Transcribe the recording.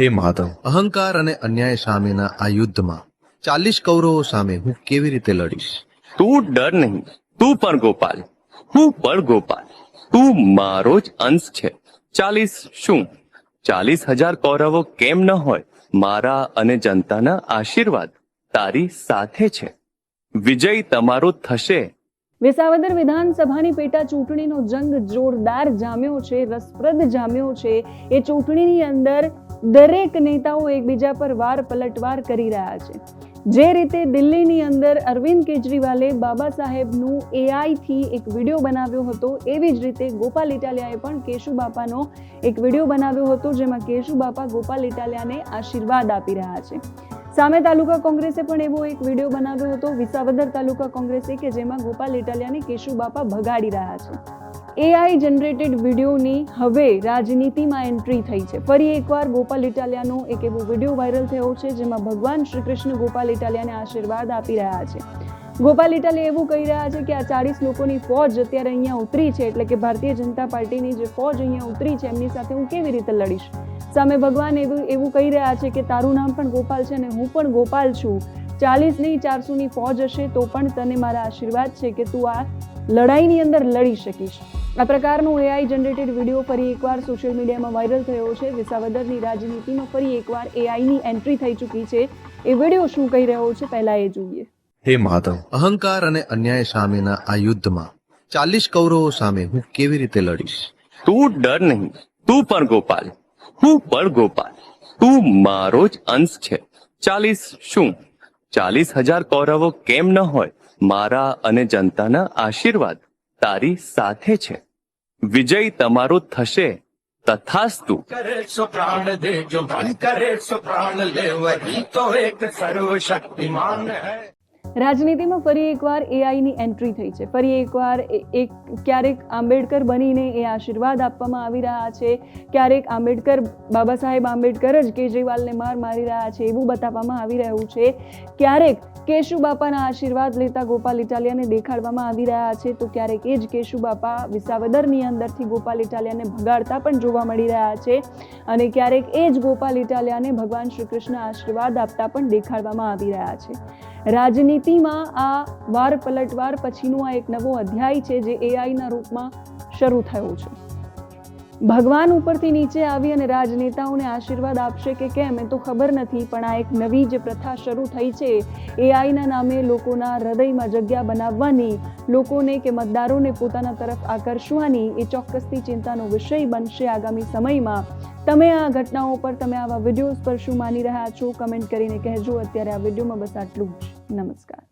હે માધવ અહંકાર અને અન્યાય સામેના આ યુદ્ધમાં ચાલીસ કૌરવો સામે હું કેવી રીતે લડીશ? તું ડર નહીં. તું પણ ગોપાલ. હું પણ ગોપાલ. તું મારો જ અંશ છે. ચાલીસ શું? ચાલીસ હજાર કૌરવો કેમ ન હોય? મારા અને જનતાના આશીર્વાદ તારી સાથે છે. વિજય તમારો થશે. વિસાવદર વિધાનસભાની પેટા ચૂંટણીનો જંગ જોરદાર જામ્યો છે રસપ્રદ જામ્યો છે. એ ચૂંટણીની અંદર દરેક નેતાઓ એકબીજા પર વાર પલટવાર કરી રહ્યા છે. જે રીતે દિલ્હીની અંદર અરવિંદ કેજરીવાલે બાબા સાહેબનું એઆઈથી એક વીડિયો બનાવ્યો હતો, એવી જ રીતે ગોપાલ ઇટાલિયાએ પણ કેશુ બાપાનો એક વીડિયો બનાવ્યો હતો, જેમાં કેશુ બાપા ગોપાલ ઇટાલિયાને આશીર્વાદ આપી રહ્યા છે. સામે તાલુકા કોંગ્રેસે પણ એવો એક વીડિયો બનાવ્યો હતો, વિસાવદર તાલુકા કોંગ્રેસે, કે જેમાં ગોપાલ ઇટાલિયાને કેશુ બાપા ભગાડી રહ્યા છે. એઆઈ જનરેટેડ વિડીયોની હવે રાજનીતિમાં એન્ટ્રી થઈ છે. ફરી એકવાર ગોપાલ ઇટાલિયાનો એક એવો વીડિયો વાયરલ થયો છે, જેમાં ભગવાન શ્રી કૃષ્ણ ગોપાલ ઇટાલિયાને આશીર્વાદ આપી રહ્યા છે. ગોપાલ ઇટાલિયા એવું કહી રહ્યા છે કે આ ચાળીસ લોકોની ફોજ અત્યારે અહીંયા ઉતરી છે, એટલે કે ભારતીય જનતા પાર્ટીની જે ફોજ અહીંયા ઉતરી છે, એમની સાથે હું કેવી રીતે લડીશ? સામે ભગવાન એવું એવું કહી રહ્યા છે કે તારું નામ પણ ગોપાલ છે અને હું પણ ગોપાલ છું. ચાલીસ નહીં, ચારસોની ફોજ હશે તો પણ તને મારા આશીર્વાદ છે કે તું આ લડાઈની અંદર લડી શકીશ. આ પ્રકારનો એઆઈ જનરેટેડ વીડિયો ફરી એકવાર સોશિયલ મીડિયામાં વાયરલ થયો છે. વિસાવદરની રાજનીતિમાં ફરી એકવાર એઆઈની એન્ટ્રી થઈ ચૂકી છે. એ વીડિયો શું કહી રહ્યો છે? પહેલા એ જોઈએ. હે માધવ અહંકાર અને અન્યાય સામેના આ યુદ્ધમાં ચાલીસ કૌરવો સામે હું કેવી રીતે લડીશ? તું ડર નહીં. તું પણ ગોપાલ. હું પણ ગોપાલ. તું મારો જ અંશ છે. ચાલીસ શું? ચાલીસ હજાર કૌરવો કેમ ન હોય? મારા અને જનતાના આશીર્વાદ. તારી સાથે છે. વિજય તમારો થશે. તથાસ્તુ. કરેશો પ્રાણ દેજો ભણ કરેશો પ્રાણ લેવરી તો એક સર્વશક્તિમાન હૈ. રાજનીતિમાં ફરી એકવાર એઆઈની એન્ટ્રી થઈ છે. ફરી એકવાર એક ક્યારેક આંબેડકર બનીને એ આશીર્વાદ આપવામાં આવી રહ્યા છે. ક્યારેક આંબેડકર બાબા સાહેબ આંબેડકર જ કેજરીવાલને માર મારી રહ્યા છે એવું બતાવવામાં આવી રહ્યું છે. ક્યારેક કેશુ બાપાના આશીર્વાદ લેતા ગોપાલ ઇટાલિયાને દેખાડવામાં આવી રહ્યા છે. તો ક્યારેક એ જ કેશુ બાપા વિસાવદરની અંદરથી ગોપાલ ઇટાલિયાને ભગાડતા પણ જોવા મળી રહ્યા છે. અને ક્યારેક એ જ ગોપાલ ઇટાલિયાને ભગવાન શ્રી કૃષ્ણ આશીર્વાદ આપતા પણ દેખાડવામાં આવી રહ્યા છે. રાજનીતિમાં આ વાર પલટવાર પછીનો આ એક નવો અધ્યાય છે જે એઆઈના રૂપમાં શરૂ થયો છે. ભગવાન ઉપરથી નીચે આવી અને રાજનેતાઓને આશીર્વાદ આપશે કે કેમ એ તો ખબર નથી, પણ આ એક નવી જે પ્રથા શરૂ થઈ છે. એઆઈના નામે લોકોના હૃદયમાં જગ્યા બનાવવાની, લોકોને કે મતદારોને પોતાના તરફ આકર્ષવાની એ ચોક્કસથી ચિંતાનો વિષય બનશે આગામી સમયમાં. તમે આ ઘટનાઓ પર, તમે આવા વિડીયોઝ પર શું માની રહ્યા છો, કમેન્ટ કરીને કહેજો. અત્યારે આ વિડીયોમાં બસ આટલું જ. નમસ્કાર.